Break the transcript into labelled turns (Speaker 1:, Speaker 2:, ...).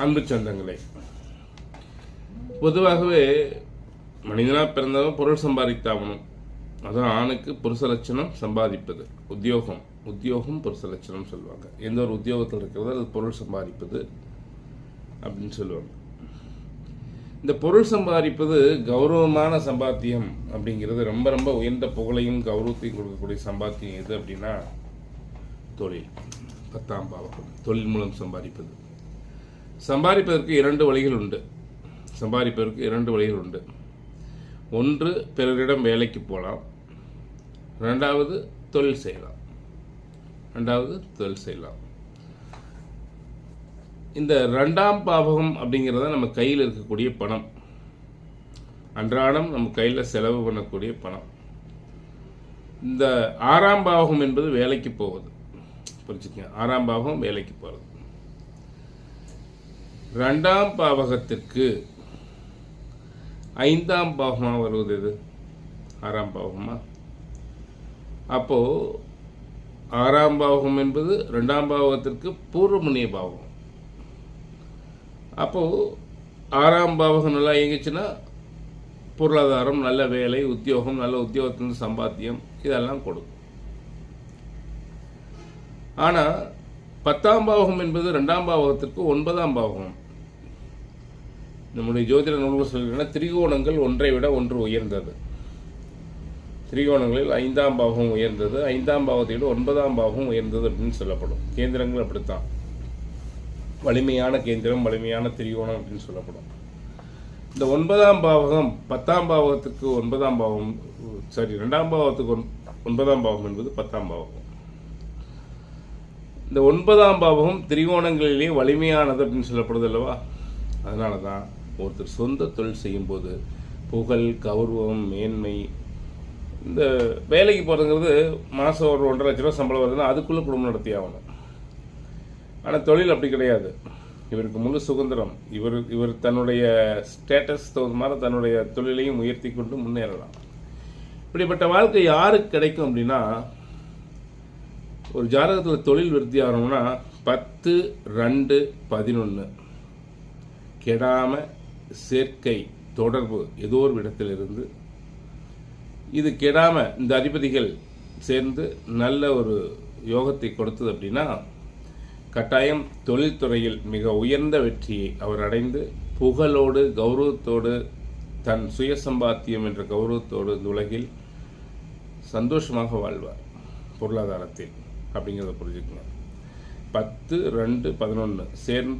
Speaker 1: அன்பு சொந்தங்களே பொதுவாகவே மனிதனாக பிறந்தவன் பொருள் சம்பாதித்தாகணும். அதான் ஆணுக்கு புருஷ லட்சணம் சம்பாதிப்பது. உத்தியோகம். உத்தியோகம் புருஷ லட்சணம் சொல்லுவாங்க. எந்த ஒரு உத்தியோகத்தில் இருக்கிறதோ அது பொருள் சம்பாதிப்பது அப்படின்னு சொல்லுவாங்க. இந்த பொருள் சம்பாதிப்பது கௌரவமான சம்பாத்தியம் அப்படிங்கிறது ரொம்ப ரொம்ப உயர்ந்த புகழையும் கௌரவத்தையும் கொடுக்கக்கூடிய சம்பாத்தியம் எது அப்படின்னா தொழில். பத்தாம் பாவம். தொழில் மூலம் சம்பாதிப்பது. சம்பாதிப்பதற்கு இரண்டு வழிகள் உண்டு. சம்பாதிப்பதற்கு இரண்டு வழிகள் உண்டு. ஒன்று பிறரிடம் வேலைக்கு போகலாம். ரெண்டாவது தொழில் செய்யலாம். ரெண்டாவது தொழில் செய்யலாம். இந்த ரெண்டாம் பாவகம் அப்படிங்கிறத நம்ம கையில் இருக்கக்கூடிய பணம். அன்றாடம் நம்ம கையில் செலவு பண்ணக்கூடிய பணம். இந்த ஆறாம் பாவகம் என்பது வேலைக்கு போவது. புரிஞ்சுக்கங்க. ஆறாம் பாவகம் வேலைக்கு போகிறது ரெண்டாம் பாவகத்திற்கு ஐந்தாம் பாவமாக வருவது எது? ஆறாம் பாவகமா? அப்போது ஆறாம் பாவகம் என்பது ரெண்டாம் பாவகத்திற்கு பூர்வமுனிய பாவகம். அப்போது ஆறாம் பாவகம் நல்லா இயங்குச்சுன்னா பொருளாதாரம் நல்ல வேலை உத்தியோகம் நல்ல உத்தியோகத்தின் சம்பாத்தியம் இதெல்லாம் கொடுக்கும். ஆனால் பத்தாம் பாவகம் என்பது ரெண்டாம் பாவகத்திற்கு ஒன்பதாம் பாவகம். நம்முடைய ஜோதிட நூல்கள் சொல்கின்றன திரிகோணங்கள் ஒன்றை விட ஒன்று உயர்ந்தது. திரிகோணங்களில் ஐந்தாம் பாவகம் உயர்ந்தது ஐந்தாம் பாவத்தை விட ஒன்பதாம் பாவகம் உயர்ந்தது அப்படின்னு சொல்லப்படும். கேந்திரங்கள் அப்படித்தான். வலிமையான கேந்திரம் வலிமையான திரிகோணம் அப்படின்னு சொல்லப்படும். இந்த ஒன்பதாம் பாவகம் பத்தாம் பாவகத்துக்கு ஒன்பதாம் பாவம் சாரி ரெண்டாம் பாவத்துக்கு ஒன்- ஒன்பதாம் பாவம் என்பது பத்தாம் பாவகம். இந்த ஒன்பதாம் பாவகம் திரிகோணங்களிலே வலிமையானது அப்படின்னு சொல்லப்படுது அல்லவா? அதனால தான் ஒருத்தர் சொந்த தொழில் செய்யும்போது புகழ் கௌரவம் மேன்மை இந்த வேலைக்கு போகிறதுங்கிறது மாதம் ஒரு ஒன்றரை லட்ச ரூபா சம்பளம் வருதுன்னா அதுக்குள்ளே குடும்பம் நடத்தி ஆகணும். ஆனால் தொழில் அப்படி கிடையாது. இவருக்கு முழு சுதந்திரம். இவர் இவர் தன்னுடைய ஸ்டேட்டஸ் தகுந்த மாதிரி தன்னுடைய தொழிலையும் உயர்த்தி கொண்டு முன்னேறலாம். இப்படிப்பட்ட வாழ்க்கை யாருக்கு கிடைக்கும் அப்படின்னா ஒரு ஜாதகத்தில் தொழில் விருத்தி ஆகணும்னா பத்து ரெண்டு பதினொன்று கெடாமல் சேர்க்கை தொடர்பு ஏதோ ஒரு இடத்திலிருந்து இது கெடாமல் இந்த அதிபதிகள் சேர்ந்து நல்ல ஒரு யோகத்தை கொடுத்தது அப்படின்னா கட்டாயம் தொழில்துறையில் மிக உயர்ந்த வெற்றியை அவர் அடைந்து புகழோடு கௌரவத்தோடு தன் சுய சம்பாத்தியம் என்ற கௌரவத்தோடு இந்த உலகில் சந்தோஷமாக வாழ்வார் பொருளாதாரத்தில் அப்படிங்கிறத புரிஞ்சுக்கணும் பத்து ரெண்டு பதினொன்று சேர்ந்து